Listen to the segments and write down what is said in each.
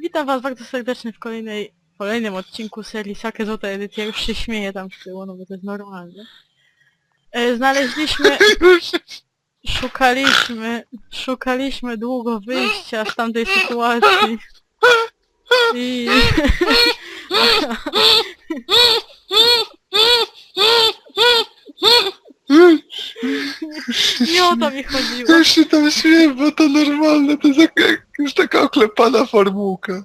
Witam was bardzo serdecznie w kolejnej, kolejnym odcinku serii Sake Złota Edycja. Już się śmieję tam z tyłu, no bo to jest normalne. E, znaleźliśmy, szukaliśmy, szukaliśmy długo wyjścia z tamtej sytuacji. I... Nie o to mi chodziło. Ja się tam śmieję, bo to normalne, to jest jak, już taka oklepana formułka.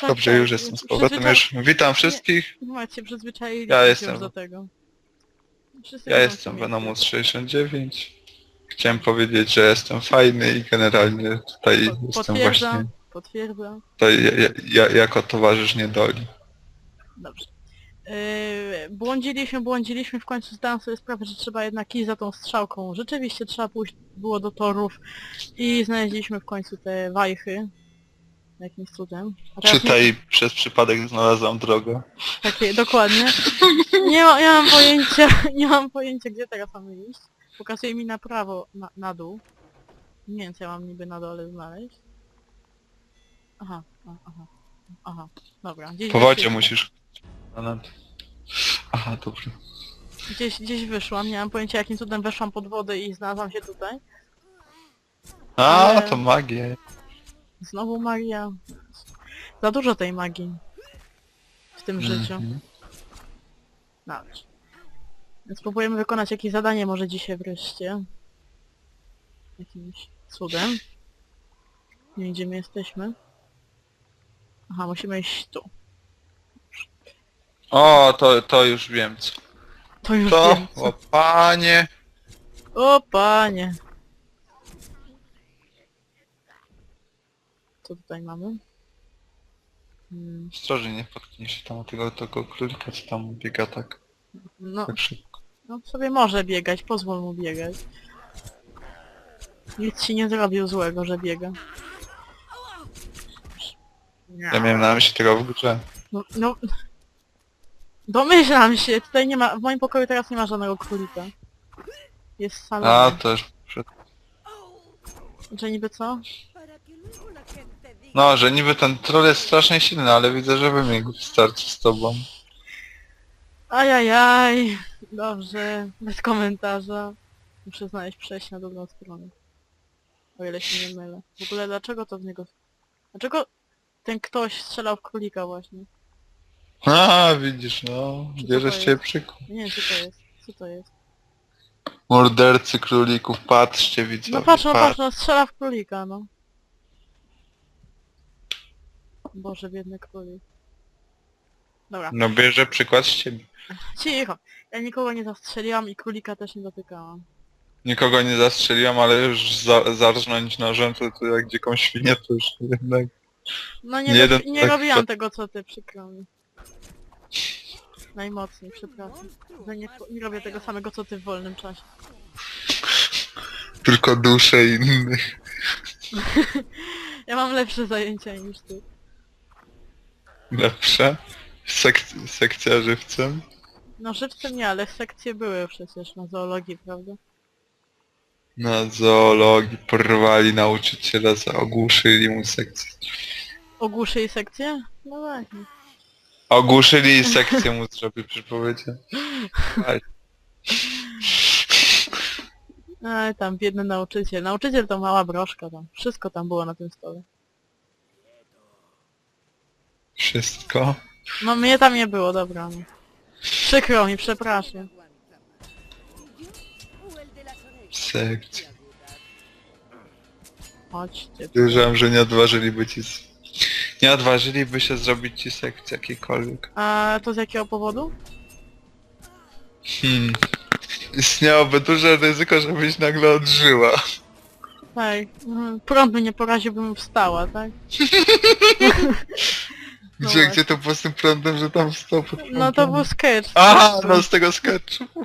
Tak, Dobrze, tak, już jestem z powrotem, już witam wszystkich. Macie, przyzwyczaili Ja się jestem. już do tego. Wszyscy Ja jestem Venomus 69. Chciałem powiedzieć, że jestem fajny i generalnie tutaj Po- jestem Potwierdzam, właśnie potwierdzam. tutaj ja, ja, jako towarzysz niedoli. Dobrze. Yy, błądziliśmy, błądziliśmy, w końcu zdałem sobie sprawę, że trzeba jednak iść za tą strzałką. Rzeczywiście trzeba pójść było do torów i znaleźliśmy w końcu te wajchy. Jakimś cudem. A teraz Czytaj, przez przypadek znalazłam drogę. Nie, takie, dokładnie. Nie, ma, nie mam pojęcia, nie mam pojęcia gdzie teraz mamy iść. Pokazuje mi na prawo, na, na dół. Nie wiem co ja mam niby na dole znaleźć. Aha, a- aha, aha, dobra. Gdzieś Po wodzie musisz... Aha, dobrze. Gdzieś, gdzieś wyszłam, nie mam pojęcia jakim cudem weszłam pod wodę i znalazłam się tutaj. A, Ale- to magia. Znowu magia. Za dużo tej magii. W tym życiu. Mhm. Dobrze. Więc próbujemy wykonać jakieś zadanie może dzisiaj wreszcie. Jakimś cudem. Nie wiem gdzie my jesteśmy. Aha, musimy iść tu. O, to, to już wiem co. To już To, wiem. o panie. O panie. Co tutaj mamy? Hmm, Ostrożnie, nie potknij się tam tego, tego królika, co tam biega tak, no, tak szybko. no sobie może biegać, pozwól mu biegać. Nic ci nie zrobił złego, że biega. Ja miałem na myśli tego w grze. No, no... Domyślam się, tutaj nie ma, w moim pokoju teraz nie ma żadnego królika. Jest A, salon. to już przed... Że niby co? No, że niby ten troll jest strasznie silny, ale widzę, że wymiegł w starciu z tobą. Ajajaj. Dobrze, bez komentarza. Muszę znaleźć przejście na drugą stronę. O ile się nie mylę. W ogóle dlaczego to w niego... Dlaczego ten ktoś strzelał w królika właśnie? A, widzisz, no, Czy to bierzesz to cię jest? przykład. Nie co to jest. Co to jest? Mordercy królików, patrzcie, widzowie, No patrz, no patrz. no strzela w królika, no. Boże, biedny królik. Dobra, No bierze przykład z ciebie. cicho. Ja nikogo nie zastrzeliłam i królika też nie dotykałam. Nikogo nie zastrzeliłem, ale już za, zarżnąć nożem, to, to jak dziką świnię, to już jednak... No nie, Nie robi- jeden- nie tak- robiłam tego co ty, przykro mi. Najmocniej, przepraszam. Że nie, nie robię tego samego co ty w wolnym czasie. Tylko dusze innych. Ja mam lepsze zajęcia niż ty. Lepsze. Sek sekcja żywcem. No żywcem nie, ale sekcje były przecież na zoologii, prawda? Na zoologii porwali nauczyciela, za ogłuszyli mu sekcję. Ogłuszy i sekcje? No właśnie. Ogłuszyli sekcję mu zrobił, przypowiedzie. Ale Ale tam biedny nauczyciel. Nauczyciel to mała broszka tam. Wszystko tam było na tym stole. Wszystko. No mnie tam nie było, dobra. No. Przykro mi, przepraszam. Sekcja. Chodźcie. Wiedziałem, że nie odważyliby ci... Nie odważyliby się zrobić ci sekcji jakiejkolwiek. A to z jakiego powodu? Hmm. Istniałoby duże ryzyko, żebyś nagle odżyła. Tak. mhm. Prąd mnie poraził, bym wstała, tak? No Gdzie, właśnie. gdzie to było z tym prądem, że tam wstał pod No to prądem? był sketch. A, no z tego sketchu.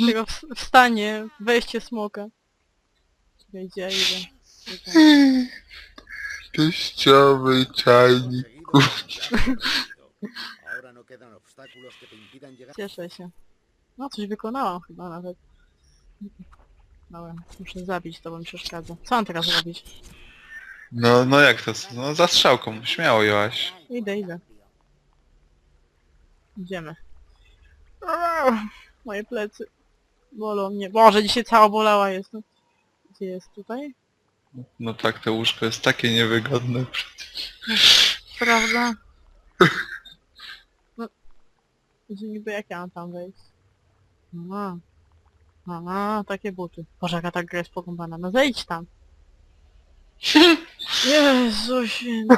Dopiero w- wstanie, wejście smoka. Czekaj, gdzie ja idę? Czekaj. Teściowy llegar. Cieszę się. No coś wykonałam chyba nawet. Dobra, muszę zabić, to bo mi przeszkadza. Co mam teraz robić? No, no jak to? No za strzałką, śmiało Joaś. Idę, idę. Idziemy. Moje plecy. Bolą mnie. Boże, dzisiaj cała bolała jest. No. Gdzie jest tutaj? No tak, to łóżko jest takie niewygodne. Prawda? No. Gdzie niby jak ja mam tam wejść? Mama. Mama, takie buty. Boże, jaka ta gra jest pokąpana. No zejdź tam. Jezu święty.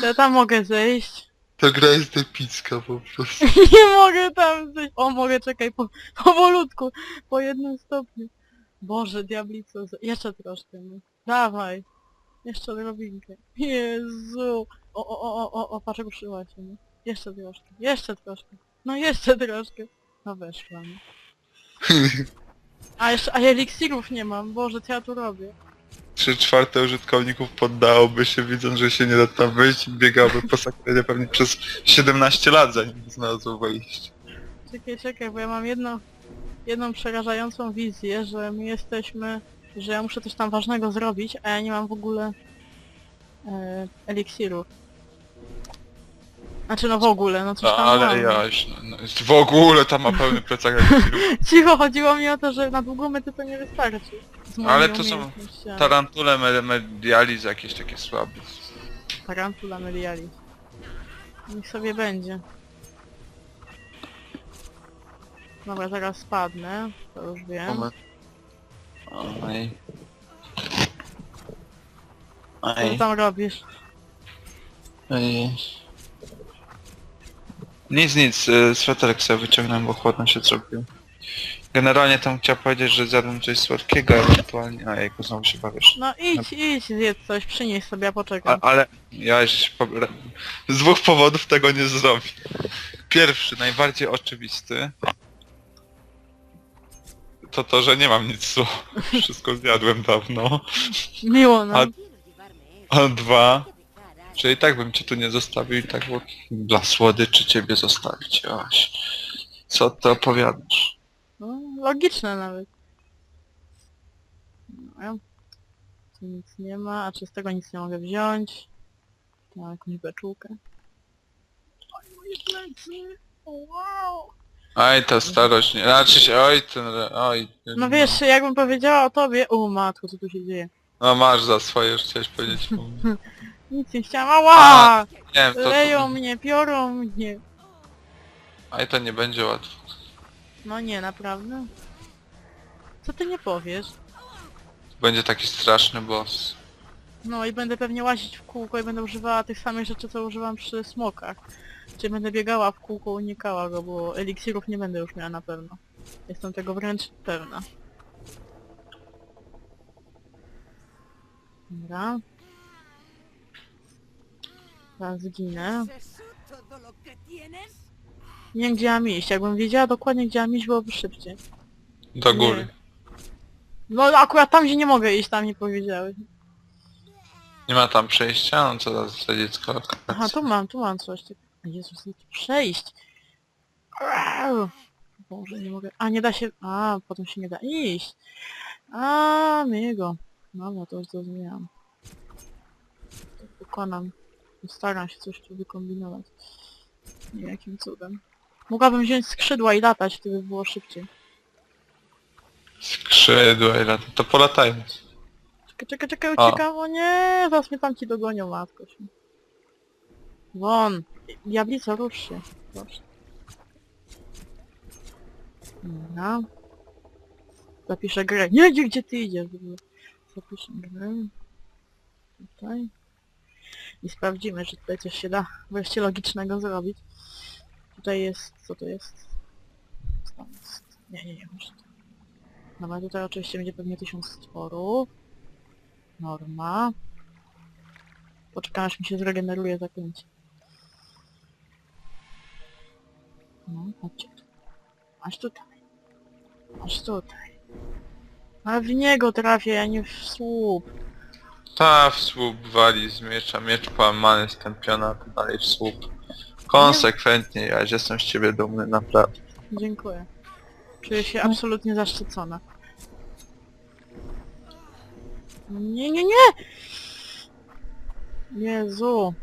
Czy ja tam mogę zejść? Ta gra jest epicka po prostu. Nie mogę tam zejść. O, mogę, czekaj, po, powolutku. Po jednym stopniu. Boże, diablico. z- Jeszcze troszkę, no. Dawaj. Jeszcze odrobinkę. Jezu. O, o, o, o, o, o, patrz, ruszyła się, no. Jeszcze troszkę. Jeszcze troszkę. No jeszcze troszkę. No weszła, no. A jeszcze, a eliksirów nie mam. Boże, co ja tu robię? Trzy czwarte użytkowników poddałoby się, widząc, że się nie da tam wyjść i biegałoby po sakrenie pewnie przez 17 lat, zanim znalazło wejście. Czekaj, czekaj, bo ja mam jedno, jedną przerażającą wizję, że my jesteśmy, że ja muszę coś tam ważnego zrobić, a ja nie mam w ogóle e, eliksirów. Znaczy no w ogóle, no coś tam Ale mam. Jaś, no, no, jest w ogóle tam ma pełny plecak eliksirów. Cicho, chodziło mi o to, że na długą metę to nie wystarczy. Z moimi Ale to są umiejętnościami. Tarantule me- medialis jakieś takie słabe. Tarantula Meliali. Niech sobie będzie. Dobra, zaraz spadnę, to już wiem. Moment. Oj. Co ty Oj. tam robisz? Oj. Nic, nic, y, sweterek sobie wyciągnąłem, bo chłodno się zrobił. Generalnie tam chciałem powiedzieć, że zjadłem coś słodkiego ewentualnie, a jego znowu się bawisz. No idź, idź, zjedz coś, przynieś sobie, ja poczekam. A, ale ja już po, z dwóch powodów tego nie zrobię. Pierwszy, najbardziej oczywisty, to to, że nie mam nic zło. Wszystko zjadłem dawno. Miło nam. A, a dwa, że i tak bym cię tu nie zostawił i tak bo dla słodyczy ciebie zostawić. Aś. Co ty opowiadasz? Logiczne nawet. No, tu nic nie ma, a czy z tego nic nie mogę wziąć? Mam jakąś beczułkę. Oj, moje plecy! Wow! Oj, ta starość nie... Znaczy się, oj, ten... Oj, No wiesz, jakbym powiedziała o tobie... O matko, co tu się dzieje? No masz za swoje, już chciałeś powiedzieć. Nic nie chciałam, ała! Wiem, to... Leją mnie, piorą mnie. Oj, to nie będzie łatwo. No nie, naprawdę? Co ty nie powiesz? Będzie taki straszny boss. No i będę pewnie łazić w kółko i będę używała tych samych rzeczy, co używam przy smokach. Czyli będę biegała w kółko, unikała go, bo eliksirów nie będę już miała na pewno. Jestem tego wręcz pewna. Dobra. Teraz zginę. Nie wiem gdzie mam iść. Jakbym wiedziała dokładnie gdzie mam iść, byłoby szybciej. Do Nie. góry. No akurat tam gdzie nie mogę iść, tam nie powiedziałeś. Nie ma tam przejścia? No co za, za dziecko. Aha, tu mam, tu mam coś. Jezus, nie tu przejść. Au. Boże, nie mogę... A, nie da się... A, potem się nie da iść. A, miego. Dobra, to już zrozumiałam. To Pokonam. Staram się coś tu wykombinować. Nie wiem, jakim cudem. Mogłabym wziąć skrzydła i latać, wtedy by było szybciej. Skrzydła i lata. To polatajmy. Czekaj, czekaj, czekaj, A. uciekam, o nie, zaraz mnie tam ci dogonią, matko się. Won! Diablico, rusz się. Proszę. Dobra. Zapiszę grę. Nie, gdzie, gdzie ty idziesz? Zapiszę grę. Tutaj. I sprawdzimy, czy tutaj coś się da wreszcie logicznego zrobić. Tutaj jest... co to jest? Co tam jest? Nie, nie, nie, może to. Dobra, tutaj oczywiście będzie pewnie tysiąc stworów. Norma. Poczekam aż mi się zregeneruje zaklęcie. No, chodźcie tu. Aż tutaj. Aż tutaj. A w niego trafię, a nie w słup. Ta w słup wali z miecza, miecz połamany, stępiona, to dalej w słup. Konsekwentnie, ja jestem z ciebie dumny, naprawdę. Dziękuję. Czuję się absolutnie zaszczycona. Nie, nie, nie! Jezu.